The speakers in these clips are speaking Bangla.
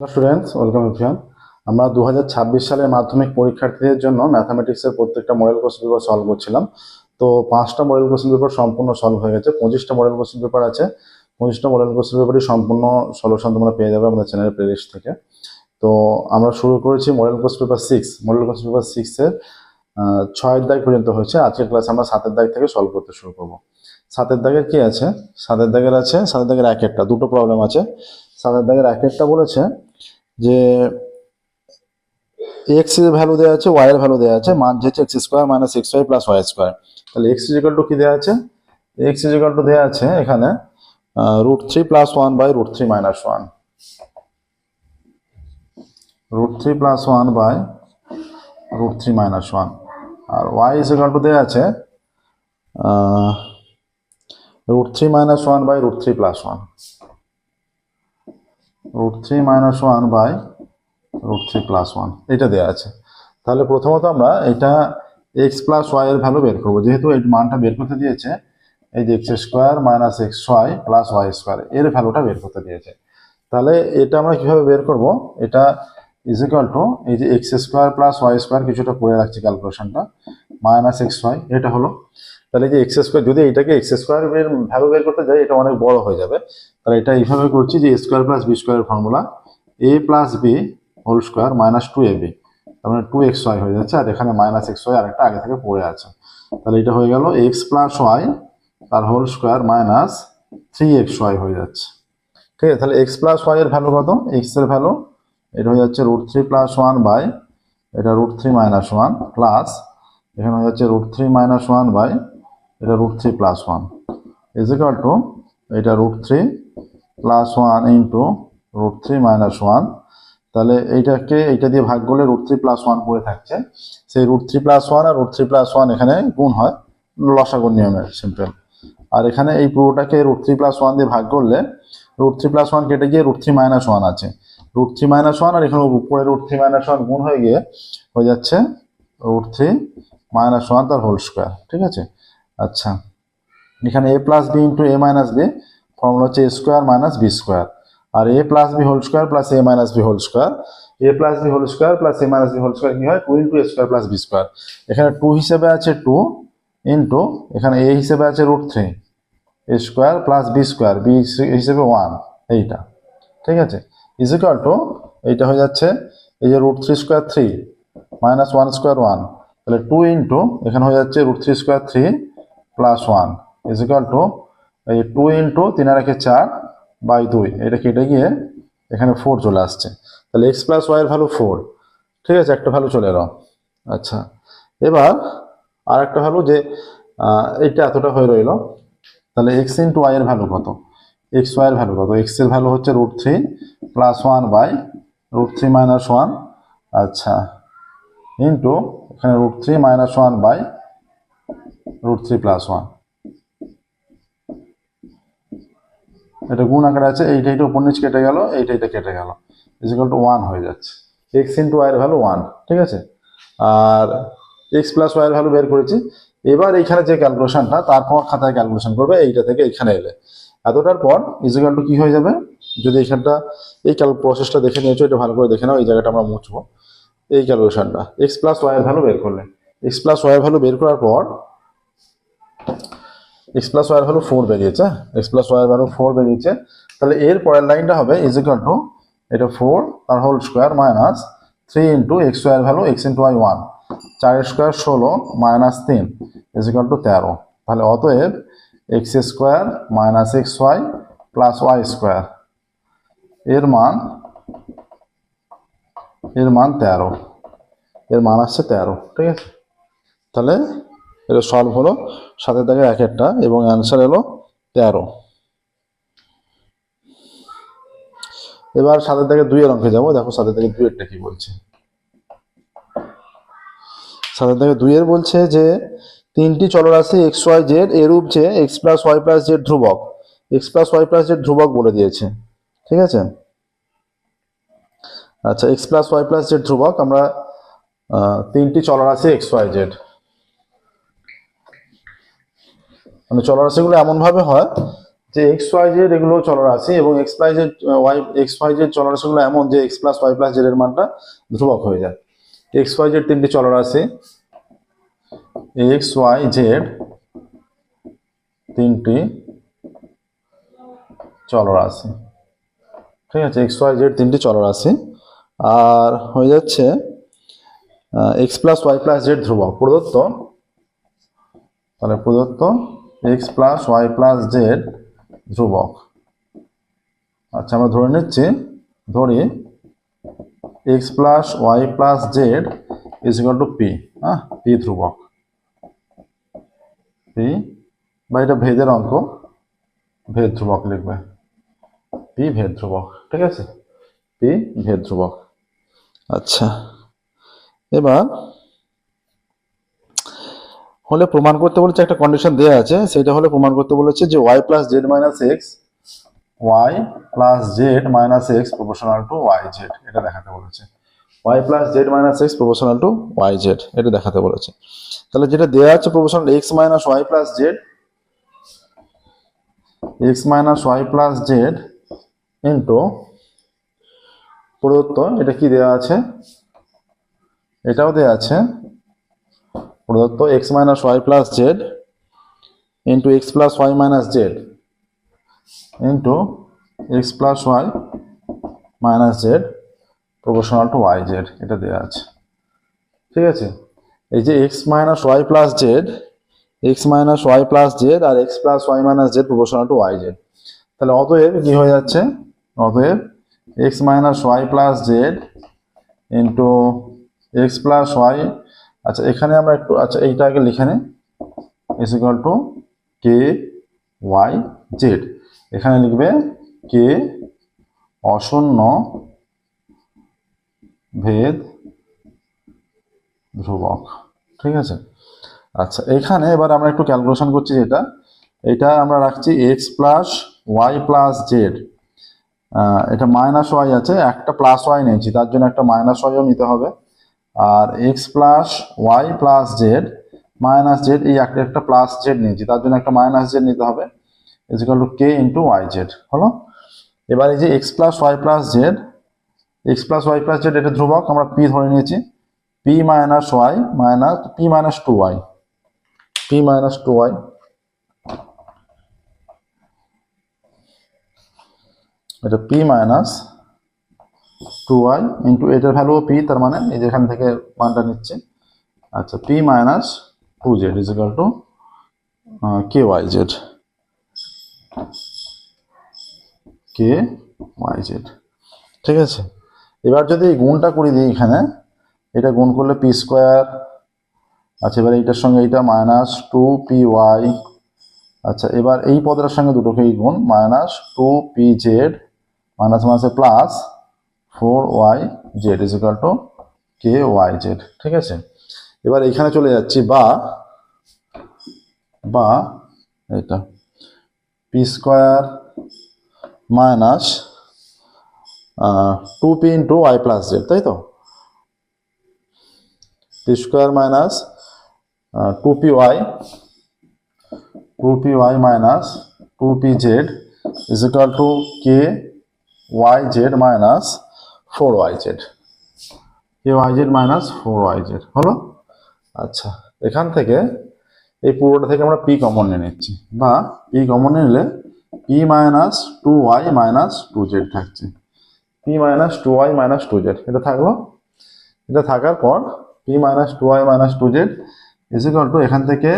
স্টুডেন্টস ওয়েলকাম এভরিওয়ান আমরা দু হাজার ছাব্বিশ সালের মাধ্যমিক পরীক্ষার্থীদের জন্য ম্যাথামেটিক্সের প্রত্যেকটা মডেল কোশ্চেন পেপার সলভ করছিলাম। তো পাঁচটা মডেল কোশ্চেন পেপার সম্পূর্ণ সলভ হয়ে গেছে। পঁচিশটা মডেল কোশ্চেন পেপার আছে। পঁচিশটা মডেল কোশ্চেন পেপারই সম্পূর্ণ সলিউশন তোমরা পেয়ে যাবে আমাদের চ্যানেলের প্লেলিস্ট থেকে। তো আমরা শুরু করেছি model question paper six model question paper সিক্সের ছয়ের দাগ পর্যন্ত হয়েছে। আজকের ক্লাসে আমরা সাতের দাগ থেকে সলভ করতে শুরু করব। সাতের দাগের কি আছে? সাতের দাগের আছে, সাতের দাগের এক একটা। দুটো প্রবলেম আছে। সাতের দাগের এক একটা বলেছে যে এক্সের ভ্যালু দেওয়া আছে ওয়াই এর ভ্যালু দেওয়া আছে, মান যেহেতু x square minus x y plus y square তাহলে এক্স ইজিক্যাল টু কি দেওয়া আছে? এক্স ইজিক্যাল টু দেওয়া আছে এখানে root three plus one by root three minus one root three plus one by root three minus one R Y is equal to দেওয়া আছে root three minus one by root three plus one root three minus one by root three plus one এটা দেওয়া আছে। তাহলে প্রথমত আমরা এটা এক্স প্লাস ওয়াই এর ভ্যালু বের করব। যেহেতু এই মানটা বের করতে দিয়েছে, এই যে x square minus x y plus y square এর ভ্যালুটা বের করতে দিয়েছে। তাহলে এটা আমরা কীভাবে বের করব? এটা ইজ ইকাল টু এই যে x square plus y square কিছুটা করে রাখছি ক্যালকুলেশনটা মাইনাস এক্স ওয়াই এটা হলো। তাহলে যে এক্স স্কোয়ার যদি এটাকে এক্স স্কোয়ার এর ভ্যালু বের করতে যাই, এটা অনেক বড় হয়ে যাবে। তাহলে এটা এইভাবে করছি যে স্কোয়ার প্লাস বি স্কোয়ারের formula a plus b whole square minus two a b তার মানে টু এক্স ওয়াই হয়ে যাচ্ছে, আর এখানে মাইনাস এক্স ওয়াই আরেকটা আগে থেকে পড়ে আছে। তাহলে এটা হয়ে গেল এক্স প্লাস ওয়াই তার whole square minus three x y হয়ে যাচ্ছে। ঠিক আছে, তাহলে এক্স প্লাস ওয়াই এর ভ্যালু কত? এক্সের ভ্যালু এটা হয়ে যাচ্ছে root three plus one by এটা root three minus one plus এখানে হয়ে যাচ্ছে root three minus one by এটা root three plus one is equal to এটা root three plus one into root three minus one তাহলে এইটাকে এইটা দিয়ে ভাগ করলে রুট থ্রি প্লাস ওয়ান পড়ে থাকছে সেই রুট থ্রি প্লাস ওয়ান আর রুট থ্রি প্লাস ওয়ান এখানে গুণ হয় লসাগুর নিয়মে সিম্পল আর এখানে এই পুরোটাকে রুট থ্রি প্লাস ওয়ান দিয়ে ভাগ করলে রুট থ্রি প্লাস ওয়ান কেটে গিয়ে রুট থ্রি মাইনাস ওয়ান আছে রুট থ্রি মাইনাস ওয়ান আর এখানে উপরে রুট থ্রি মাইনাস ওয়ান গুণ হয়ে গিয়ে হয়ে যাচ্ছে রুট থ্রি মাইনাস ওয়ান তার হোল স্কোয়ার ঠিক আছে? আচ্ছা এখানে a plus b into a minus b formula হচ্ছে a square minus b square R a plus b whole square plus a minus b whole square a plus b whole square plus a minus b whole square কি হয়? Two into a square plus b square এখানে টু হিসেবে আছে টু ইন্টু এখানে এ হিসেবে আছে root three a square plus b square b হিসেবে ওয়ান এইটা, ঠিক আছে? ইজিকাল টু এইটা হয়ে যাচ্ছে, এই যে root three square three minus one square one তাহলে টু ইন্টু এখানে হয়ে যাচ্ছে root three square three plus one is equal to এই টু ইন্টু তিন আর একে চার বাই দুই, এটা কেটে গিয়ে এখানে ফোর চলে আসছে। তাহলে এক্স প্লাস ওয়াইয়ের ভ্যালু ফোর ঠিক আছে, একটা ভ্যালু চলে এলো। আচ্ছা এবার আর একটা ভ্যালু যে এইটা এতটা হয়ে রইল, তাহলে এক্স ইন্টু ওয়াইয়ের ভ্যালু কত? এক্স ওয়াইয়ের ভ্যালু কত? এক্সের ভ্যালু হচ্ছে root three plus one by root three minus one আচ্ছা। ইন্টু এখানে root three minus one by root three plus one এটা গুণ আকারে আছে এইটা এইটা উপর নিচ কেটে গেল এইটা এইটা কেটে গেল। ইজিক্যাল টু ওয়ান হয়ে যাচ্ছে। এক্স ইন্টু ওয়াইয়ের ভ্যালু ওয়ান ঠিক আছে? আর এক্স প্লাস ওয়াইয়ের ভ্যালু বের করেছি। এবার এইখানে যে ক্যালকুলেশনটা তারপর খাতায় ক্যালকুলেশন করবে, এইটা থেকে এইখানে এলে। এতটার পর ইজিক্যাল টু কি হয়ে যাবে? যদি এখানটা এই ক্যাল প্রসেসটা দেখে নিয়েছো, এটা ভালো করে দেখে নাও, এই জায়গাটা আমরা মুছবো। এই ক্যালকুলেশনটা এক্স প্লাস ওয়াইয়ের ভ্যালু বের করলে। এক্স প্লাস ওয়াইয়ের ভ্যালু বের করার পর এক্স প্লাস ওয়াইয়ের ভ্যালু ফোর বেরিয়েছে। এক্স প্লাস ওয়াইয়ের ভ্যালু ফোর বেরিয়েছে। তাহলে এর পরের লাইনটা হবে ইজিক্যাল টু এটা ফোর তার whole square minus three into x ওয়াইয়ের value x into y one চার স্কোয়ার ষোলো মাইনাস তিন ইজিক্যাল টু তেরো। তাহলে অতএব x square minus x y plus y square এর মান এর মান তেরো। এর মান আসছে তেরো, ঠিক আছে? তাহলে এটা সলভ হলো সাথে থাকে এক একটা এবং অ্যান্সার এলো তেরো। এবার সাথে থেকে দুইয়ের অঙ্কে যাব। দেখো সাথে থেকে দুইয়েরটা কি বলছে। সাথে থেকে দুইয়ের বলছে যে তিনটি চলরাশি এক্স ওয়াই জেড এরূপ যে x plus y plus z ধ্রুবক। X plus y plus z ধ্রুবক বলে দিয়েছে। ঠিক আছে? আচ্ছা x plus y plus z ধ্রুবক আমরা তিনটি চলরাশি এক্স ওয়াই জেড মানে চলরাশিগুলো এমনভাবে হয় যে এক্স ওয়াই জেড এগুলো চলরাশি এবং x y z y x y z চলরাশিগুলো এমন যে x plus y plus z এর মানটা ধ্রুবক হয়ে যায়। এক্স ওয়াই জেড তিনটি চলরাশি। এক্স ওয়াই জেড তিনটি চলরাশি ঠিক আছে এক্স ওয়াই জেড তিনটি চলরাশি আর হয়ে যাচ্ছে x plus y plus z ধ্রুবক, প্রদত্ত। তাহলে প্রদত্ত x plus y plus z ধ্রুবক। আচ্ছা আমরা ধরে নিচ্ছি, ধরি x plus y plus z is equal to p হ্যাঁ পি ধ্রুবক। পি বা এটা ভেদের অঙ্ক, ভেদ ধ্রুবক লিখবে। পি ভেদ ধ্রুবক, ঠিক আছে? পি ভেদ ধ্রুবক। আচ্ছা এবার হলে প্রমাণ করতে বলেছে একটা কন্ডিশন দেওয়া আছে, সেটা হলে প্রমাণ করতে বলেছে যে y plus z minus x y plus z minus x proportional to y z এটা দেখাতে বলেছে। Y plus z minus x proportional to y z এটা দেখাতে বলেছে। তাহলে যেটা দেওয়া আছে proportional x minus y plus z x minus y plus z into প্রদত্ত, এটা কি দেওয়া আছে? এটাও দেওয়া আছে, প্রদত্ত x minus y plus z into x plus y minus z into x plus y minus z proportional to y z এটা দেওয়া আছে। ঠিক আছে? এই যে x minus y plus z x minus y plus z R x plus y minus z proportional to y z তাহলে অতএব কি হয়ে যাচ্ছে? অতএব x minus y plus z into x plus y আচ্ছা এখানে আমরা একটু আচ্ছা এইটাকে লিখে নিই is equal to k y z এখানে লিখবে কে অশূন্য ভেদ ধ্রুবক। ঠিক আছে? আচ্ছা এখানে এবার আমরা একটু ক্যালকুলেশন করছি যেটা। এটা আমরা রাখছি x plus y plus z এটা মাইনাস ওয়াই আছে, একটা প্লাস ওয়াই নিয়েছি, তার জন্য একটা মাইনাস ওয়াইও নিতে হবে। আর x plus y plus z minus z এই একটা একটা প্লাস জেড নিয়েছি, তার জন্য একটা মাইনাস জেড নিতে হবে। Is equal to K into Y Z হলো? এবার এই যে X plus Y plus Z X plus Y plus Z এটা ধ্রুবক, আমরা পি ধরে নিয়েছি। P minus Y minus P minus two Y P minus two Y এটা P minus two Y into এটার ভ্যালুও পি তার মানে এই যে এখান থেকে মানটা নিচ্ছে। আচ্ছা P minus two Z is equal to K Y Z K Y Z ঠিক আছে? এবার যদি এই গুণটা করে দিই এখানে, এটা গুণ করলে পি স্কোয়ার আচ্ছা এবার এইটার সঙ্গে এইটা মাইনাস টু পি ওয়াই আচ্ছা এবার এই পদের সঙ্গে দুটোকেই গুণ minus two P Z minus মাইনাসে plus four Y Z is equal to K Y Z ঠিক আছে? এবার এখানে চলে যাচ্ছি, বা বা এটা P square minus two P into Y plus Z তাই তো? P square minus two P Y two P Y minus two P Z is equal to K Y Z minus four Y Z K Y Z minus four Y Z হলো? আচ্ছা এখান থেকে এই পুরোটা থেকে আমরা পি কমন নিয়ে নিচ্ছি, বা পি কমন নিলে P minus two Y minus two Z থাকছে। P minus two Y minus two Z এটা থাকল? এটা থাকার পর P minus two Y minus two Z is equal to এখান থেকে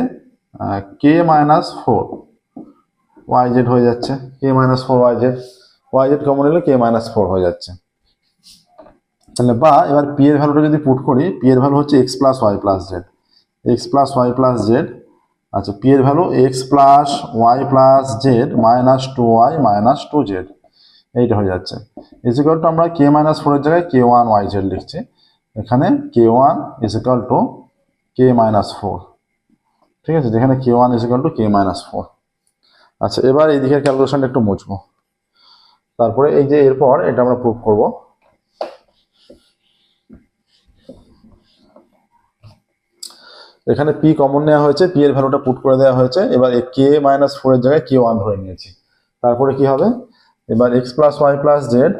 K minus four Y Z হয়ে যাচ্ছে। K minus four Y Z Y Z common নিলে কে মাইনাস ফোর হয়ে যাচ্ছে। তাহলে বা, এবার পি এর ভ্যালুটা যদি পুট করি পি এর ভ্যালু হচ্ছে X plus Y plus Z X plus Y plus Z আচ্ছা পি এর value X plus Y plus Z minus two Y minus two Z এইটা হয়ে যাচ্ছে। ইজিকাল টু আমরা কে মাইনাস ফোরের জায়গায় কে ওয়ান ওয়াই জেড লিখছি। এখানে K one is equal to K minus four ঠিক আছে? যেখানে K one is equal to K minus four আচ্ছা এবার এই দিকের ক্যালকুলেশনটা একটু মুছবো। তারপরে এই যে এরপর এটা আমরা প্রুভ করব। এখানে পি কমন নেওয়া হয়েছে পি এর ভ্যালুটা পুট করে দেওয়া হয়েছে। এবার কে মাইনাস ফোর এর জায়গায় কে ওয়ান ধরে নিয়েছি। তারপরে কি হবে? এবার X plus Y plus Z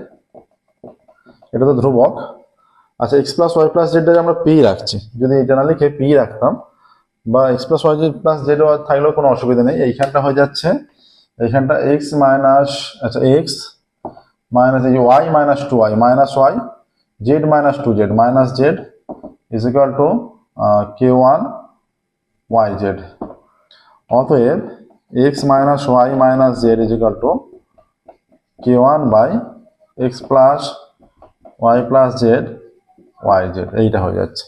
এটা তো ধ্রুবক। আচ্ছা X plus Y plus Z আমরা পি রাখছি, যদি এটা না লিখে পি রাখতাম, বা X plus Y plus Z থাকলেও কোনো অসুবিধা নেই। এইখানটা হয়ে যাচ্ছে, এইখানটা এক্স মাইনাস আচ্ছা এক্স মাইনাস এই Y minus two Y minus Y Z minus two Z minus Z is equal to K one Y Z অতএব X minus Y minus Z is equal to K one by X plus Y plus Z Y Z এইটা হয়ে যাচ্ছে।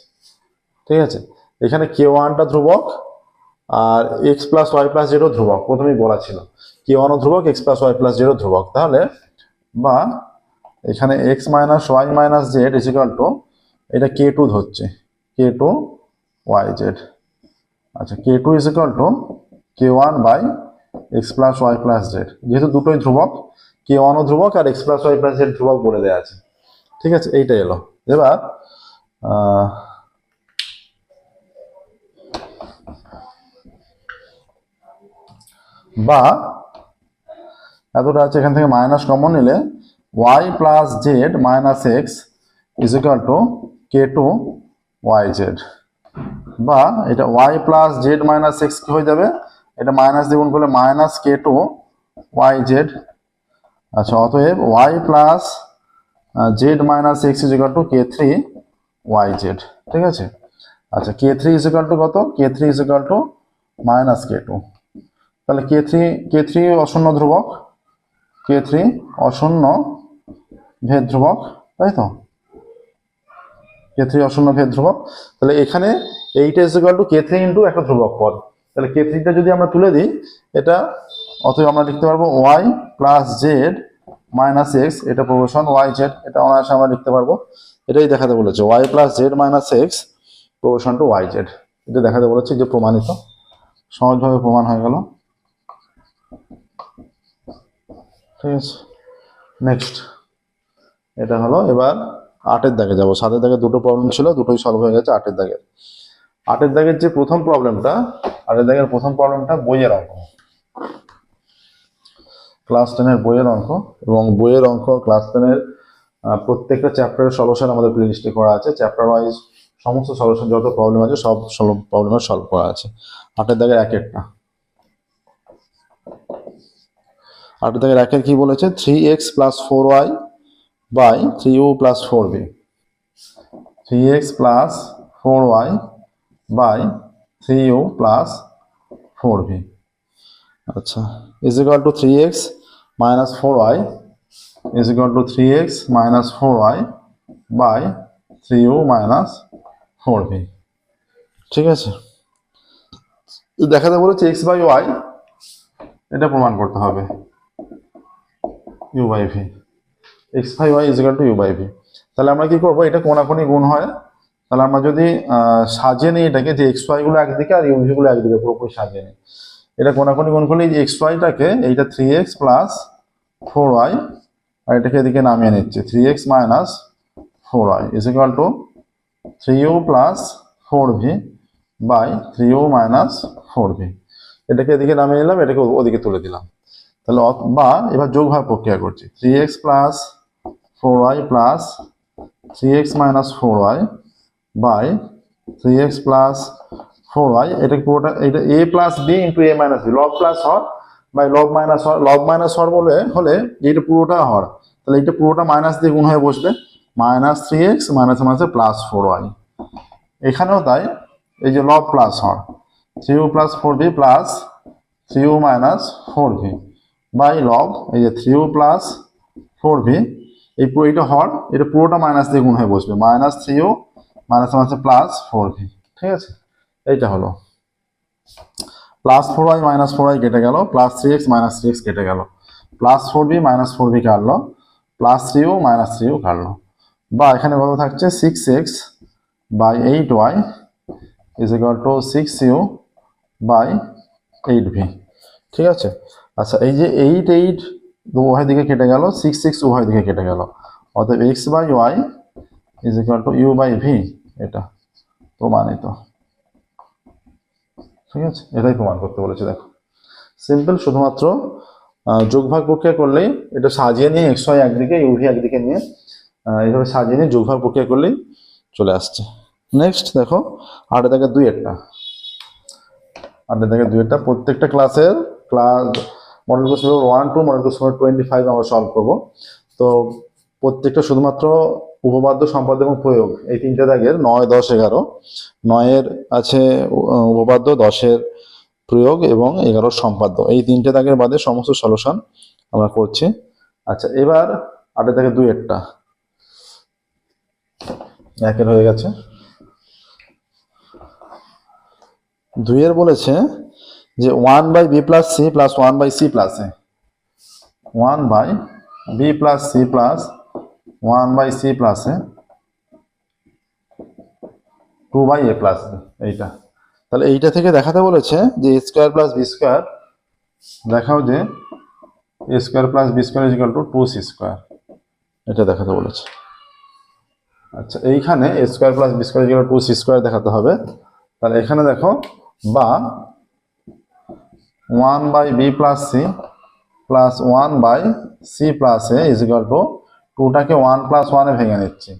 ঠিক আছে? এখানে কে ওয়ানটা ধ্রুবক আর এক্স প্লাস ওয়াই প্লাস জেডও ধ্রুবক। প্রথমেই বলা ছিল। কে ওয়ানও ধ্রুবক এক্স প্লাস ওয়াই প্লাস জেডও ধ্রুবক। তাহলে বা এখানে X minus Y minus Z is equal to এটা কে টু ধরছে। কে টু ওয়াই জেড আচ্ছা K two is equal to K one by X plus Y plus Z যেহেতু দুটোই ধ্রুবক কে ওয়ানও ধ্রুবক আর X plus Y plus Z ধ্রুবক বলে দেওয়া আছে। ঠিক আছে, এইটা এলো। এবার বা, এতটা আছে এখান থেকে মাইনাস কমন নিলে Y plus Z minus X is equal to K two Y Z. বা, এটা Y plus Z minus X কি হয়ে যাবে? এটা মাইনাস দিয়ে গুণ করলে minus K two Y Z আচ্ছা অতএব Y plus Z minus X is equal to K three Y Z ঠিক আছে? আচ্ছা K three is equal to কত? K three is equal to minus K two তাহলে কে থ্রি কে থ্রি অশূন্য ধ্রুবক কে থ্রি অশূন্য ভেদ ধ্রুবক, তাই তো? কে থ্রি অশূন্য ভেদ ধ্রুবক। তাহলে এখানে এইটা is equal to K three into একটা ধ্রুবক পদ। তাহলে কে থ্রিটা যদি আমরা তুলে দিই, এটা অতএব আমরা লিখতে পারব y plus z minus x এটা প্রবেশন ওয়াই জেড এটা অনায়াসে আমরা লিখতে পারব। এটাই দেখাতে বলেছে Y plus Z minus X probation to Y Z এটা দেখাতে বলেছে যে প্রমাণিত, সহজভাবে প্রমাণ হয়ে গেল। ঠিক আছে নেক্সট এটা হলো এবার আটের দাগে যাব। সাতের দাগে দুটো প্রবলেম ছিল, দুটোই সলভ হয়ে গেছে আটের দাগের। আটের দাগের যে প্রথম প্রবলেমটা আটের দাগের প্রথম প্রবলেমটা বইয়ের অঙ্ক। ক্লাস টেনের বইয়ের অঙ্ক এবং বইয়ের অঙ্ক ক্লাস টেনের প্রত্যেকটা চ্যাপ্টারের সলিউশন আমাদের প্লে লিস্টে করা আছে। চ্যাপ্টার ওয়াইজ সমস্ত সলিউশন যত প্রবলেম আছে সব প্রবলেমের সলভ করা আছে। আটের দাগের এক একটা। আটের দাগের একের কি বলেছে? Three X plus four Y by three U plus four B three X plus four Y by three U plus four B আচ্ছা is equal to three X minus four Y is equal to three X minus four Y by three U minus four B ঠিক আছে? দেখাতে বলেছে এক্স বাই ওয়াই এটা প্রমাণ করতে হবে। U by V X by Y is equal to U by V তাহলে আমরা কি করব? এটা কোনাকুনি গুণ হয়। তাহলে আমরা যদি সাজিয়ে নিই এটাকে যে এক্স ওয়াই গুলো একদিকে আর ইউ ভি গুলো একদিকে পুরোপুরি সাজিয়ে নিই। এটা কোনাকুনি গুণ করলে এক্স ওয়াইটাকে এইটা three X plus four Y আর এটাকে এদিকে নামিয়ে নিচ্ছে। Three X minus four Y is equal to three U plus four V by three U minus four V এটাকে এদিকে নামিয়ে নিলাম, এটাকে ওদিকে তুলে দিলাম। তাহলে বা এবার যোগ ভাগ প্রক্রিয়া করছি। Three X plus four Y plus three X minus four Y by three X plus four Y এটা পুরোটা এটা A plus B into A minus B লব প্লাস হর বাই লব মাইনাস হর। লব মাইনাস হর বলে হলে এটা পুরোটা হর। তাহলে এটা পুরোটা মাইনাস দিয়ে গুণ হয়ে বসবে। মাইনাস থ্রি এক্স মাইনাস মাইনাসে প্লাস ফোর ওয়াই এখানেও তাই, এই যে লব plus Har. Three U plus four B plus three U minus four V by লব এই যে three U plus four V এই পুরো এটা হর, এটা পুরোটা মাইনাস দিয়ে গুণ হয়ে বসবে। মাইনাস থ্রি ইউ মাইনাস মাইনাসে প্লাস ফোর ভি ঠিক আছে? এইটা হলো। Plus four Y minus four Y কেটে গেল plus three X minus three X কেটে গেল। Plus four B minus four B কাটলো plus three U minus three U কাটলো। বা এখানে কত থাকছে? Six X by eight Y is equal to six U by eight V ঠিক আছে? আচ্ছা এই যে এইট এইট উভয় দিকে কেটে গেল সিক্স সিক্স উভয় দিকে কেটে গেল। অতএব X by Y is equal to U by V এটা প্রমাণিত। ঠিক আছে? এটাই প্রমাণ করতে বলেছে, দেখো। সিম্পল শুধুমাত্র যোগভাগ প্রক্রিয়া করলেই এটা সাজিয়ে নিয়ে এক্স ওয়াই একদিকে ইউভি একদিকে নিয়ে এইভাবে সাজিয়ে নিয়ে যোগভাগ প্রক্রিয়া করলেই চলে আসছে। নেক্সট দেখো আটের দাগে দুই একটা। আটের দাগে দুই একটা, প্রত্যেকটা ক্লাসের class model course one two model course twenty five আমরা সলভ করব। তো প্রত্যেকটা শুধুমাত্র উপপাদ্য সম্পাদ্য এবং প্রয়োগ, এই তিনটে দাগের নয়, দশ, এগারো। নয়ের আছে উপপাদ্য, দশের প্রয়োগ এবং এগারোর সম্পাদ্য। এই তিনটে দাগের বাদে সমস্ত সলিউশন আমরা করছি। আচ্ছা এবার আটের দাগে দুই একটা। একের হয়ে গেছে। দুইয়ের বলেছে যে one by B plus C plus one by C plus A one by B plus C plus one by C plus two by A plus এইটা। তাহলে এইটা থেকে দেখাতে বলেছে যে A square plus B square, দেখাও যে A square plus B square is equal to two C square এটা দেখাতে বলেছে। আচ্ছা এইখানে A square plus B square is equal to C square দেখাতে হবে। তাহলে এখানে দেখো, বা one by B plus C plus one by C plus A is equal to টুটাকে one plus ওয়ানে ভেঙে নিচ্ছি।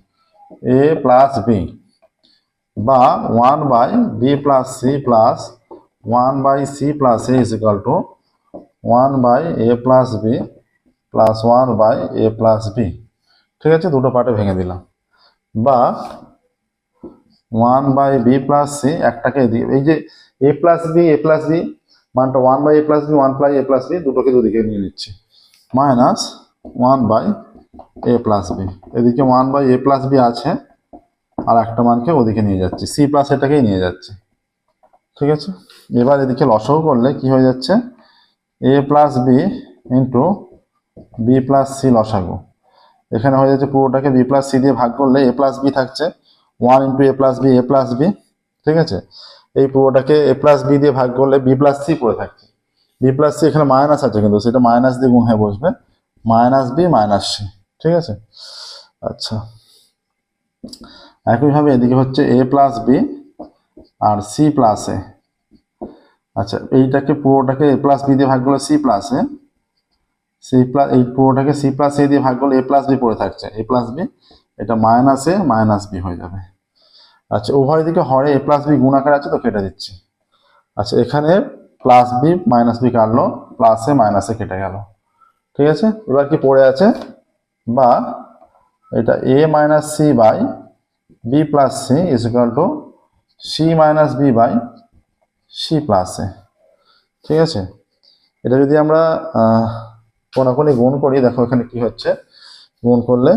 এ প্লাস বি বা one by B plus C plus one by C plus A is equal to one by A plus B plus one by A plus B ঠিক আছে? দুটো পার্টে ভেঙে দিলাম। বা one by B plus C একটাকে দিয়ে এই যে A plus B A plus B মানটা one by A plus B one plus A plus B দুটোকে দুদিকে নিয়ে নিচ্ছি। Minus one by A plus B এদিকে one by A plus B আছে, আর একটা মানকে ওদিকে নিয়ে যাচ্ছি। সি প্লাস এটাকেই নিয়ে যাচ্ছি। ঠিক আছে? এবার এদিকে লসও করলে কি হয়ে যাচ্ছে? A plus B into B plus C লসাগু। এখানে হয়ে যাচ্ছে পুরোটাকে বি প্লাস সি দিয়ে ভাগ করলে এ প্লাস বি থাকছে। One into A plus B A plus B ঠিক আছে? এই পুরোটাকে এ প্লাস বি দিয়ে ভাগ করলে বি প্লাস সি পড়ে থাকছে। বি প্লাস সি এখানে মাইনাস আছে কিন্তু, সেটা মাইনাস দিয়ে গুণ হয়ে বসবে। মাইনাস বি মাইনাস সি ঠিক আছে? আচ্ছা। একইভাবে এদিকে হচ্ছে এ প্লাস বি আর সি প্লাস এ আচ্ছা এইটাকে পুরোটাকে এ প্লাস বি দিয়ে ভাগ করলে C plus A C plus এই পুরোটাকে সি প্লাস এ দিয়ে ভাগ করলে এ প্লাস বি পড়ে থাকছে। এ প্লাস বি এটা মাইনাস এ মাইনাস বি হয়ে যাবে। আচ্ছা উভয় দিকে হরে এ প্লাস বি গুণ আকার আছে তো কেটে দিচ্ছি। আচ্ছা এখানে প্লাস বি মাইনাস বি কাটলো প্লাসে মাইনাসে কেটে গেল। ঠিক আছে? এবার কি পড়ে আছে? বা এটা A minus C by B plus C is equal to C minus B by C plus A ঠিক আছে? এটা যদি আমরা কোনাকুনি গুণ করি, দেখো এখানে কি হচ্ছে? গুণ করলে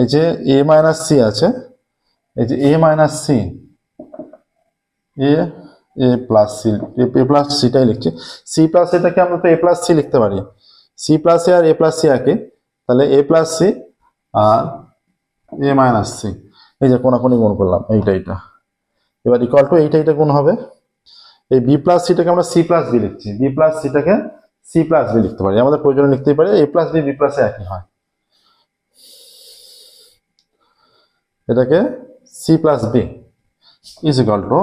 এই যে এ মাইনাস সি আছে, এই যে A minus C A A plus C A plus সিটাই লিখছি। সি প্লাস এটাকে আমরা তো এ প্লাস সি লিখতে পারি। সি প্লাস এ আর এ প্লাস সি একই তাহলে এ প্লাস সি আর এ মাইনাস সি এই যে কোনাকুনি গুণ করলাম, এইটা এইটা। এবার ইকুয়াল টু এইটা এইটা গুণ হবে। এই বি প্লাস সিটাকে আমরা সি প্লাস বি লিখছি। বি প্লাস সিটাকে সি প্লাস বি লিখতে পারি। আমাদের প্রয়োজনে লিখতেই পারি। A plus B B plus একই হয়। এটাকে C plus B is equal to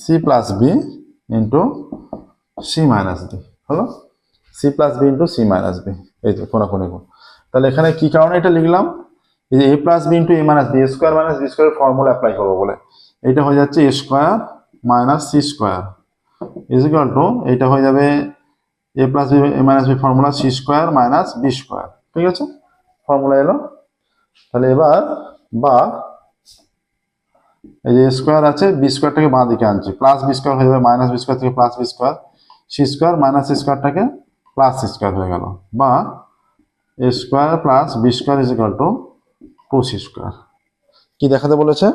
C plus B into C minus B হলো? C plus B into C minus B এই তো কোনা কোনে তাহলে এখানে কি কারণে এটা লিখলাম? এই যে A plus B into A minus B square minus B square formula apply করব বলে। এটা হয়ে যাচ্ছে A square minus C square is equal to এটা হয়ে যাবে A plus B A minus B formula C square minus B square ঠিক আছে? ফর্মুলা এলো। তাহলে এবার বা, এই যে স্কোয়ার আছে বি স্কোয়ারটাকে বাঁ দিকে আনছি। প্লাস বি স্কোয়ার হয়ে যাবে মাইনাস বি স্কোয়ার থেকে plus B square C square minus C স্কোয়ারটাকে plus square হয়ে গেল বা A square plus B square is equal to two C square কি দেখাতে বলেছে?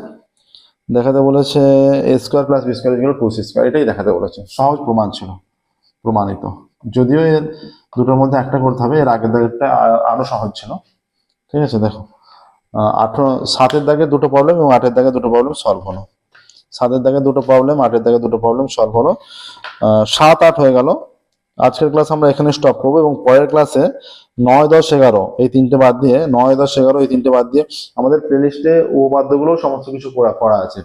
দেখাতে বলেছে A square plus B square is two C square এটাই দেখাতে বলেছে। সহজ প্রমাণ ছিল, প্রমাণিত। যদিও এর দুটোর মধ্যে একটা করতে হবে, এর আগের দাগেরটা আ- আরও সহজ ছিল। ঠিক আছে, দেখো। আঠারো, সাতের দাগে দুটো প্রবলেম এবং আটের দাগে দুটো প্রবলেম সলভ হলো। সাতের দাগে দুটো প্রবলেম আটের দাগে দুটো প্রবলেম সলভ হলো। সাত আট হয়ে গেল। আজকের ক্লাস আমরা এখানে স্টপ করব এবং পরের ক্লাসে নয়, দশ, এগারো, এই তিনটে বাদ দিয়ে, নয়, দশ, এগারো, এই তিনটে বাদ দিয়ে আমাদের প্লেলিস্টে উপবাদ্যগুলো সমস্ত কিছু করা আছে।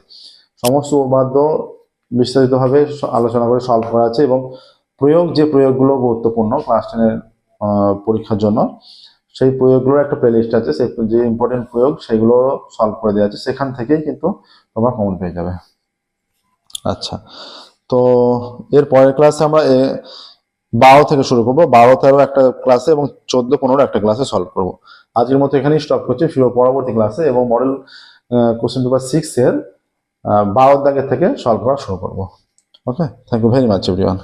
সমস্ত উপবাদ্য বিস্তারিতভাবে আলোচনা করে সলভ করা আছে এবং প্রয়োগ যে প্রয়োগগুলো গুরুত্বপূর্ণ ক্লাস টেনের পরীক্ষার জন্য, সেই প্রয়োগগুলোর একটা প্লে লিস্ট আছে সেই যে ইম্পর্টেন্ট প্রয়োগ সেগুলো সলভ করে দেওয়া আছে। সেখান থেকেই কিন্তু তোমরা কমন পেয়ে যাবে। আচ্ছা তো এর পরের ক্লাসে আমরা বারো থেকে শুরু করব। বারো, তেরো একটা ক্লাসে এবং চোদ্দ, পনেরো একটা ক্লাসে সলভ করব। আজকের মতো এখানেই স্টপ করছি। ফিরো পরবর্তী ক্লাসে এবং মডেল কোশ্চেন পেপার সিক্স এর বারো দাগের থেকে সলভ করা শুরু করব। Okay thank you very much everyone